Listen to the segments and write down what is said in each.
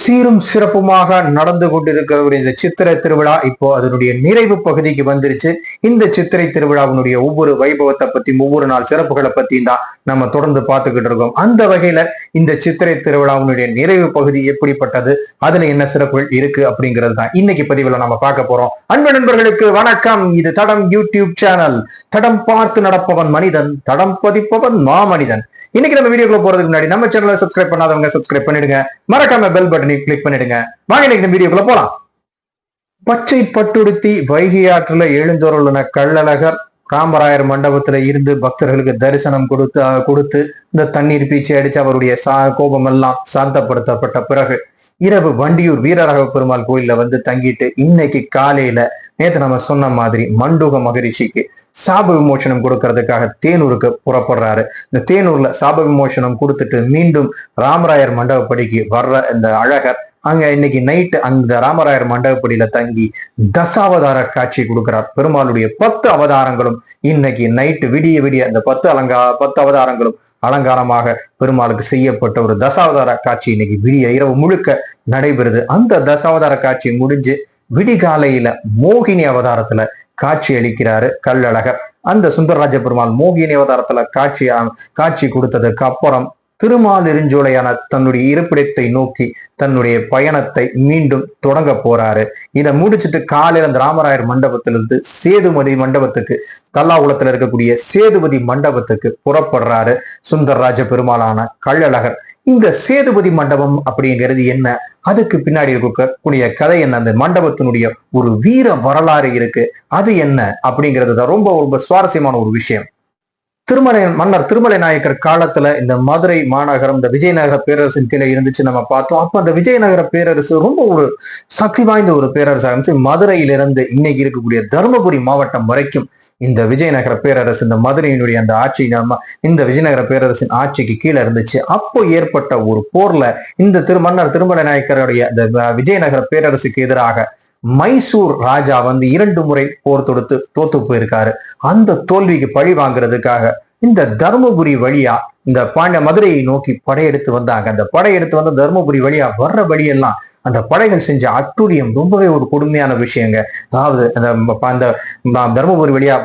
சீரும் சிறப்புமாக நடந்து கொண்டிருக்கக்கூடிய இந்த சித்திரை திருவிழா இப்போ அதனுடைய நிறைவு பகுதிக்கு வந்துருச்சு. இந்த சித்திரை திருவிழாவினுடைய ஒவ்வொரு வைபவத்தை பத்தி ஒவ்வொரு நாள் சிறப்புகளை பத்தி தான் நம்ம தொடர்ந்து பார்த்துக்கிட்டு இருக்கோம். அந்த வகையில இந்த சித்திரை திருவிழாவினுடைய நிறைவு பகுதி எப்படிப்பட்டது அதுல என்ன சிறப்புகள் இருக்கு அப்படிங்கிறது தான் இன்னைக்கு பதிவுல நம்ம பார்க்க போறோம். அன்பு நண்பர்களுக்கு வணக்கம். இது தடம் யூடியூப் சேனல். தடம் பார்த்து நடப்பவன் மனிதன் தடம் பதிப்பவன் மாமனிதன். இன்னைக்கு நம்ம வீடியோக்குள்ள போறதுக்கு முன்னாடி நம்ம சேனலை சப்ஸ்கிரைப் பண்ணாதவங்க சப்ஸ்கிரைப் பண்ணிடுங்க. மறக்காம பெல் பட்டன் கிளிக் பண்ணிடுங்க. வாங்க இன்னைக்கு வீடியோக்குள்ள போலாம். பச்சை பட்டுடுத்தி வைகை ஆற்றுல எழுந்தொருளின கள்ளழகர் ராமராயர் மண்டபத்துல இருந்து பக்தர்களுக்கு தரிசனம் கொடுத்து கொடுத்து இந்த தண்ணீர் பீச்சி அடிச்சு அவருடைய சா கோபம் எல்லாம் சாந்தப்படுத்தப்பட்ட பிறகு இரவு வண்டியூர் வீரராக பெருமாள் கோயில்ல வந்து தங்கிட்டு இன்னைக்கு காலையில நேத்து நம்ம சொன்ன மாதிரி மண்டூக மகரிஷிக்கு சாப விமோசனம் கொடுக்கறதுக்காக தேனூருக்கு புறப்படுறாரு. இந்த தேனூர்ல சாப விமோசனம் கொடுத்துட்டு மீண்டும் ராமராயர் மண்டபப்படிக்கு வர்ற இந்த அழகர் அங்க இன்னைக்கு நைட்டு அந்த ராமராயர் மண்டபப்படியில தங்கி தசாவதார காட்சி கொடுக்கிறார். பெருமாளுடைய பத்து அவதாரங்களும் இன்னைக்கு நைட்டு விடிய விடிய அந்த பத்து அலங்கா பத்து அவதாரங்களும் அலங்காரமாக பெருமாளுக்கு செய்யப்பட்ட ஒரு தசாவதார காட்சி இன்னைக்கு விடிய இரவு முழுக்க நடைபெறுது. அந்த தசாவதார காட்சி முடிஞ்சு விடிகாலையில மோகினி அவதாரத்துல காட்சி அளிக்கிறாரு கல்லழகர் அந்த சுந்தரராஜ பெருமாள் மோகினி அவதாரத்துல காட்சி காட்சி கொடுத்ததுக்கு அப்புறம் திருமாலிருஞ்சோலையான தன்னுடைய இருப்பிடத்தை நோக்கி தன்னுடைய பயணத்தை மீண்டும் தொடங்க போறாரு. இதை முடிச்சிட்டு காலையில அந்த ராமராயர் மண்டபத்திலிருந்து சேதுமதி மண்டபத்துக்கு தல்லாகுளத்துல இருக்கக்கூடிய சேதுபதி மண்டபத்துக்கு புறப்படுறாரு சுந்தரராஜ பெருமாளான கள்ளழகர். இந்த சேதுபதி மண்டபம் அப்படிங்கிறது என்ன? அதுக்கு பின்னாடி இருக்கக்கூடிய கதை என்ன? அந்த மண்டபத்தினுடைய ஒரு வீர வரலாறு இருக்கு. அது என்ன? அப்படிங்கிறது தான் ரொம்ப ரொம்ப சுவாரஸ்யமான ஒரு விஷயம். திருமலை மன்னர் திருமலை நாயக்கர் காலத்துல இந்த மதுரை மாநகரம் இந்த விஜயநகர பேரரசின் கீழே இருந்துச்சு நம்ம பார்த்தோம். அப்ப அந்த விஜயநகர பேரரசு ரொம்ப ஒரு சக்தி வாய்ந்த ஒரு பேரரசு இருந்துச்சு. மதுரையிலிருந்து இன்னைக்கு இருக்கக்கூடிய தருமபுரி மாவட்டம் வரைக்கும் இந்த விஜயநகர பேரரசு இந்த மதுரையினுடைய அந்த ஆட்சி நம்ம இந்த விஜயநகர பேரரசின் ஆட்சிக்கு கீழே இருந்துச்சு. அப்போ ஏற்பட்ட ஒரு போர்ல இந்த திரு மன்னர் திருமலை நாயக்கருடைய இந்த விஜயநகர பேரரசுக்கு எதிராக மைசூர் ராஜா வந்து இரண்டு முறை போர் தொடுத்து தோத்து போயிருக்காரு. அந்த தோல்விக்கு பழி வாங்குறதுக்காக இந்த தருமபுரி வழியா இந்த பாண்ட மதுரையை நோக்கி படையெடுத்து வந்தாங்க. அந்த படையெடுத்து வந்த தருமபுரி வழியா வர்ற வழியெல்லாம் அந்த படைகள் செஞ்ச அட்டுழியம் ரொம்பவே ஒரு கொடுமையான விஷயங்க. அதாவது அந்த தர்மபுரி தருமபுரி வழியா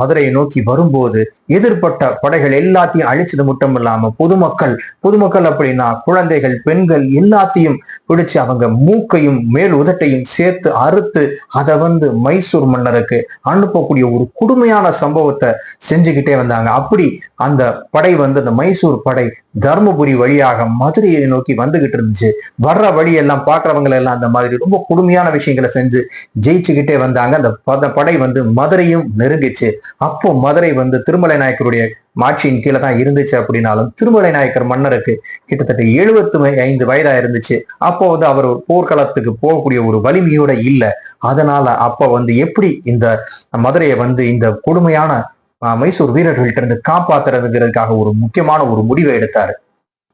மதுரையை நோக்கி வரும்போது எதிர்ப்பட்ட படைகள் எல்லாத்தையும் அழிச்சது மட்டும் இல்லாம பொதுமக்கள் பொதுமக்கள் அப்படின்னா குழந்தைகள் பெண்கள் எல்லாத்தையும் பிடிச்சு அவங்க மூக்கையும் மேல் உதட்டையும் சேர்த்து அறுத்து அதை வந்து மைசூர் மன்னருக்கு அனுப்பக்கூடிய ஒரு கொடுமையான சம்பவத்தை செஞ்சுக்கிட்டே வந்தாங்க. அப்படி அந்த படை வந்து அந்த மைசூர் படை தர்மபுரி வழியாக மதுரையை நோக்கி வந்துகிட்டு இருந்துச்சு. வர்ற வழியெல்லாம் பார்க்க பார்க்கறவங்க எல்லாம் அந்த மாதிரி ரொம்ப கொடுமையான விஷயங்களை செஞ்சு ஜெயிச்சுக்கிட்டே வந்தாங்க. அந்த பத படை வந்து மதுரையும் நெருங்கிச்சு. அப்போ மதுரை வந்து திருமலை நாயக்கருடைய ஆட்சியின் கீழே தான் இருந்துச்சு அப்படின்னாலும் திருமலை நாயக்கர் மன்னருக்கு கிட்டத்தட்ட எழுபத்து ஐந்து வயதா இருந்துச்சு. அப்போ வந்து அவர் போர்க்களத்துக்கு போகக்கூடிய ஒரு வலிமையோட இல்லை. அதனால அப்ப வந்து எப்படி இந்த மதுரையை வந்து இந்த கொடுமையான மைசூர் வீரர்கள்ட்ட இருந்து காப்பாத்துறதுங்கிறதுக்காக ஒரு முக்கியமான ஒரு முடிவை எடுத்தாரு.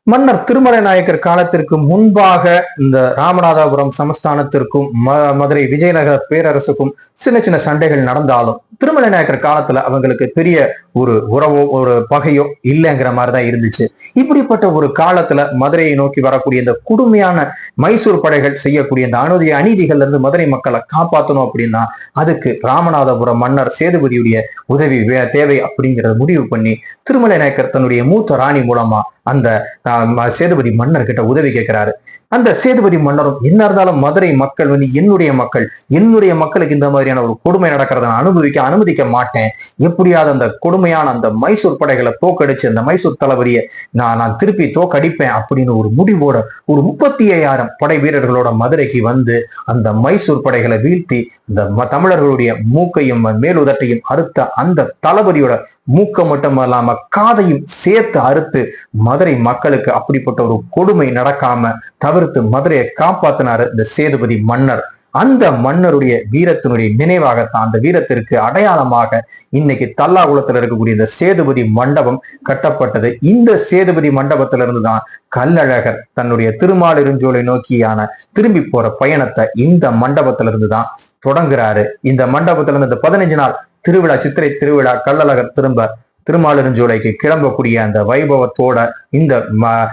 மன்னர் திருமலை நாயக்கர் காலத்திற்கு முன்பாக இந்த ராமநாதபுரம் சமஸ்தானத்திற்கும் ம- மதுரை விஜயநகர பேரரசுக்கும் சின்ன சின்ன சண்டைகள் நடந்தாலும் திருமலை நாயக்கர் காலத்துல அவங்களுக்கு பெரிய ஒரு உறவோ ஒரு பகையோ இல்லைங்கிற மாதிரி தான் இருந்துச்சு. இப்படிப்பட்ட ஒரு காலத்துல மதுரையை நோக்கி வரக்கூடிய இந்த கொடுமையான மைசூர் படைகள் செய்யக்கூடிய இந்த அனுதிய அநீதிகள்ல இருந்து மதுரை மக்களை காப்பாற்றணும் அப்படின்னா அதுக்கு ராமநாதபுரம் மன்னர் சேதுபதியுடைய உதவி வே- தேவை அப்படிங்கறத முடிவு பண்ணி திருமலை நாயக்கர் தன்னுடைய மூத்த ராணி மூலமா அந்த ஆஹ், சேதுபதி மன்னர் கிட்ட உதவி கேட்கிறாரு. அந்த சேதுபதி மன்னரும் என்ன இருந்தாலும் மதுரை மக்கள் வந்து என்னுடைய மக்கள் என்னுடைய மக்களுக்கு இந்த மாதிரியான ஒரு கொடுமை நடக்கிறத நான் அனுபவிக்க அனுமதிக்க மாட்டேன். எப்படியாவது அந்த கொடுமையான அந்த மைசூர் படைகளை தோக்கடிச்சு அந்த மைசூர் தளபதியை நான் நான் திருப்பி தோக்கடிப்பேன் அப்படின்னு ஒரு முடிவோட ஒரு முப்பத்தி ஐயாயிரம் படை வீரர்களோட மதுரைக்கு வந்து அந்த மைசூர் படைகளை வீழ்த்தி இந்த தமிழர்களுடைய மூக்கையும் மேலுதட்டையும் அறுத்த அந்த தளபதியோட மூக்க மட்டும் இல்லாம காதையும் சேர்த்து அறுத்து மதுரை மக்களுக்கு அப்படிப்பட்ட ஒரு கொடுமை நடக்காம தவிர்த்து மதுரையை காப்பாத்தினாரு இந்த சேதுபதி மன்னர். அந்த மன்னருடைய வீரத்தினுடைய நினைவாகத்தான் அந்த வீரத்திற்கு அடையாளமாக இன்னைக்கு தல்லாகுளத்துல இருக்கக்கூடிய இந்த சேதுபதி மண்டபம் கட்டப்பட்டது. இந்த சேதுபதி மண்டபத்திலிருந்து தான் கல்லழகர் தன்னுடைய திருமாலிருஞ்சோலை நோக்கியான திரும்பி போற பயணத்தை இந்த மண்டபத்திலிருந்து தான் தொடங்குறாரு. இந்த மண்டபத்திலிருந்து இந்த பதினஞ்சு நாள் திருவிழா சித்திரை திருவிழா கல்லழகர் திரும்ப திருமாலிருஞ்சோலைக்கு கிளம்பக்கூடிய அந்த வைபவத்தோட இந்த ம-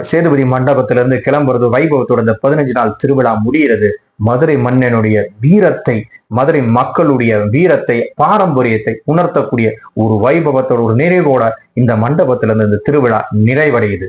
சேதுபதி மண்டபத்திலிருந்து கிளம்புறது வைபவத்தோட இந்த பதினஞ்சு நாள் திருவிழா முடிகிறது. மதுரை மன்னனுடைய வீரத்தை மதுரை மக்களுடைய வீரத்தை பாரம்பரியத்தை உணர்த்தக்கூடிய ஒரு வைபவத்தோட ஒரு நிறைவோட இந்த மண்டபத்திலிருந்து இந்த திருவிழா நிறைவடையுது.